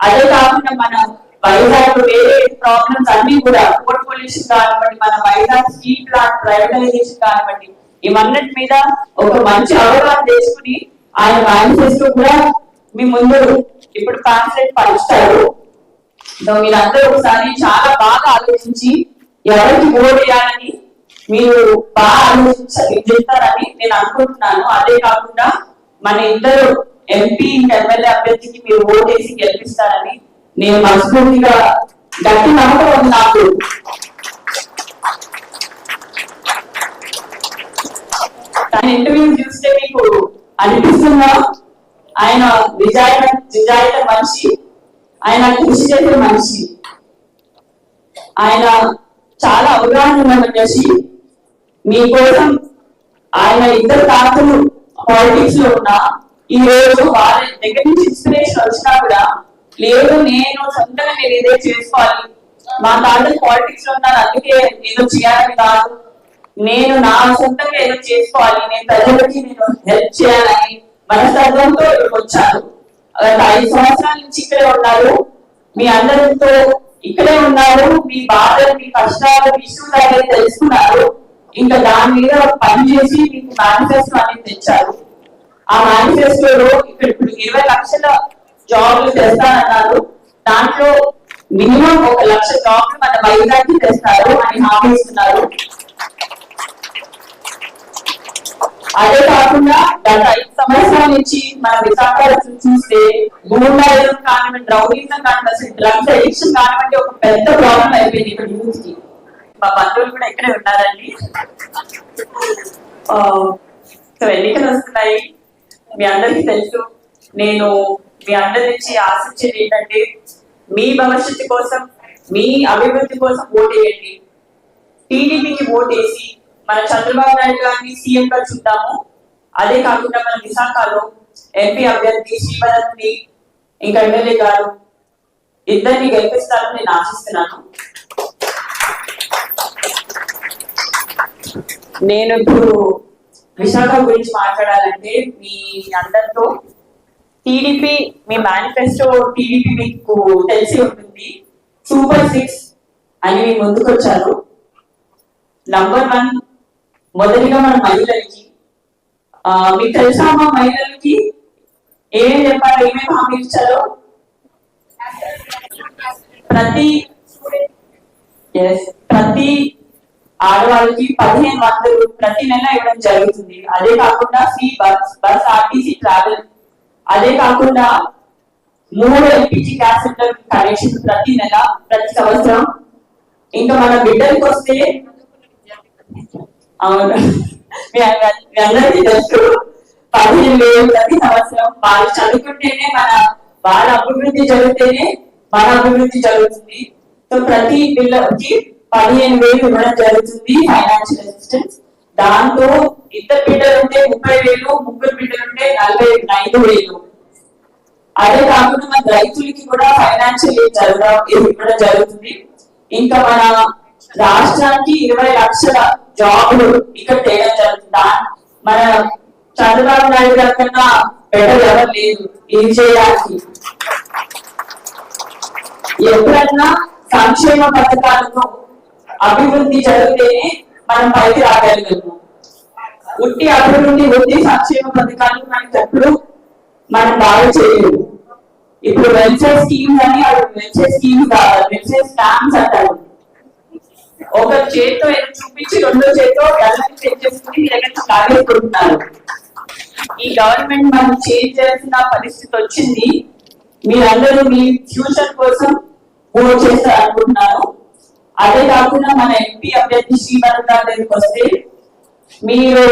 అదే కాకుండా మన వైజాగ్ వేరే ప్రాబ్లమ్స్ అన్ని కూడా రోడ్ పొల్యూషన్ కానివ్వండి మన వైజాగ్ స్టీల్ ప్లాంట్ ప్రైవేటైజేషన్ కానివ్వండి ఇవన్నిటి మీద ఒక మంచి అవగాహన చేసుకుని ఆయన మేనిఫెస్టో కూడా మీ ముందు ఇప్పుడు పాంప్లెట్ పంచుతారు. మీరందరూ ఒకసారి చాలా బాగా ఆలోచించి ఎవరికి ఓట్ వేయాలని మీరు బాగా ఆలోచించాలి చెప్తారని నేను అనుకుంటున్నాను. అదే కాకుండా మన ఇద్దరు ఎంపీ ఎమ్మెల్యే అభ్యర్థికి మీరు ఓట్ వేసి గెలిపిస్తారని నేను మనస్ఫూర్తిగా గట్టి నమ్మకం ఉంది నాకు. తన ఇంటర్వ్యూ చూస్తే మీకు అనిపిస్తుందా? ఆయన నిజాయిత నిజాయిత మనిషి. ఆయన కృషి చేసే మనిషి. ఆయన చాలా అవగాహన ఉన్న మనిషి. మీకోసం ఆయన ఇద్దరు తాతలు పాలిటిక్స్లో ఉన్నా ఈ రోజు వారి దగ్గర నుంచి ఇన్స్పిరేషన్ వచ్చినా కూడా లేదు నేను సొంతంగా నేను ఇదే చేసుకోవాలి. మా తాత పాలిటిక్స్లో ఉన్నారు అందుకే ఏదో చేయాలని కాదు. నేను నా సొంతంగా ఏదో చేసుకోవాలి నేను ప్రజలకి నేను హెల్ప్ చేయాలని మనస్తత్వంతో ఇక్కడికి వచ్చాను. గత ఐదు సంవత్సరాల నుంచి ఇక్కడే ఉన్నారు. మీ అందరితో ఇక్కడే ఉన్నారు. మీ బాధలు మీ కష్టాలు మీ ఇష్యూస్ అనేది తెలుసుకున్నారు. ఇంకా దాని మీద పని చేసి మీకు మేనిఫెస్టో అనేది తెచ్చారు. ఆ మేనిఫెస్టోలో ఇక్కడ ఇప్పుడు ఇరవై లక్షల జాబ్లు తెస్తానన్నారు దాంట్లో మినిమం ఒక లక్ష జాబ్లు మన వైజాగ్ తెస్తారు అని హామీ ఇస్తున్నారు. అదే కాకుండా గత ఐదు సంవత్సరాల నుంచి మన విశాఖ చూస్తే గూండాయిజం కానివ్వండి రౌడీజం కానివ్వండి అసలు డ్రగ్స్ అడిక్షన్ కానివ్వండి ఒక పెద్ద ప్రాబ్లం అయిపోయింది ఇక్కడ యూత్కి మా బంధువులు కూడా ఇక్కడే ఉన్నారండి. సో ఎన్నికలు వస్తున్నాయి. మీ అందరికీ తెలుసు. నేను మీ అందరి నుంచి ఆశించేది ఏంటంటే మీ భవిష్యత్తు కోసం మీ అభివృద్ధి కోసం ఓటేయండి టీడీపీకి ఓటేసి మన చంద్రబాబు నాయుడు గారిని సీఎం గా చూద్దాము. అదే కాకుండా మన విశాఖలో ఎంపీ అభ్యర్థి శ్రీభరత్ని ఇంకా ఎమ్మెల్యే గారు ఇద్దరిని గెలిపిస్తారని నేను ఆశిస్తున్నాను. నేను ఇప్పుడు విశాఖ గురించి మాట్లాడాలంటే మీ అందరితో టీడీపీ మీ మేనిఫెస్టో టీడీపీ మీకు తెలిసి ఉంటుంది. సూపర్ సిక్స్ అని మీ ముందుకొచ్చారు. నంబర్ వన్ మొదటిగా మన మహిళలకి. మీకు తెలుసా మా మహిళలకి? ఏమేం చెప్పాలో ఏమేమి హామీ ఇచ్చారో? ప్రతి ప్రతి ఆడవాళ్ళకి పదిహేను వందలు ప్రతి నెల ఇవ్వడం జరుగుతుంది. అదే కాకుండా free bus bus RTC travel అదే కాకుండా మూడు ఎల్పిజి గ్యాస్ సిలిండర్ కనెక్షన్ ప్రతి నెల ప్రతి సంవత్సరం. ఇంకా మన బిడ్డలకు వస్తే అవును. మీ అంద- మీ అందరికీ తెలుసు. పదిహేను వేలు ప్రతి సంవత్సరం. వాళ్ళు చదువుకుంటేనే మన వాళ్ళ అభివృద్ధి జరిగితేనే మన అభివృద్ధి జరుగుతుంది. సో ప్రతి పిల్లకి పదిహేను వేలు ఇవ్వడం జరుగుతుంది ఫైనాన్షియల్ అసిస్టెన్స్ దాంతో ఇద్దరు బిడ్డలు ఉంటే ముప్పై వేలు ముగ్గురు బిడ్డలు ఉంటే నలభై ఐదు వేలు. అదే కాకుండా మన రైతులకి కూడా ఫైనాన్షియల్ ఎయిడ్ జరగడం ఇవ్వడం జరుగుతుంది. ఇంకా మన రాష్ట్రానికి ఇరవై లక్షల జాబులు ఇక్కడ తేయడం జరుగుతుంది. మన చంద్రబాబు నాయుడు గారి కన్నా బెటర్ ఎవరు లేదు ఏం చేయడానికి? ఎప్పుడన్నా సంక్షేమ పథకాలను అభివృద్ధి జరిగితేనే మనం పైకి రాగలిగాము ఉట్టి అభివృద్ధి ఉట్టి సంక్షేమ పథకాలు మనకి ఎప్పుడు మనం బాగా చేయలేదు ఇప్పుడు వెల్ఫేర్ స్కీమ్స్ అని వెల్ఫేర్ స్కీమ్స్ కాదు వెల్ఫేర్ స్కామ్స్ అంటారు. ఒక చేత్తో చూపించి రెండో చేత్తో గల్లని తెచ్చేసుకుని మీ లాగేసుకుంటున్నారు ఈ గవర్నమెంట్ మనం చేంజ్ చేయాల్సిన పరిస్థితి వచ్చింది. మీరందరూ మీ ఫ్యూచర్ కోసం ఓట్ చేస్తారు అదే కాకుండా మన ఎంపీ అభ్యర్థి శ్రీభద్ర దగ్గరికి వస్తే మీరు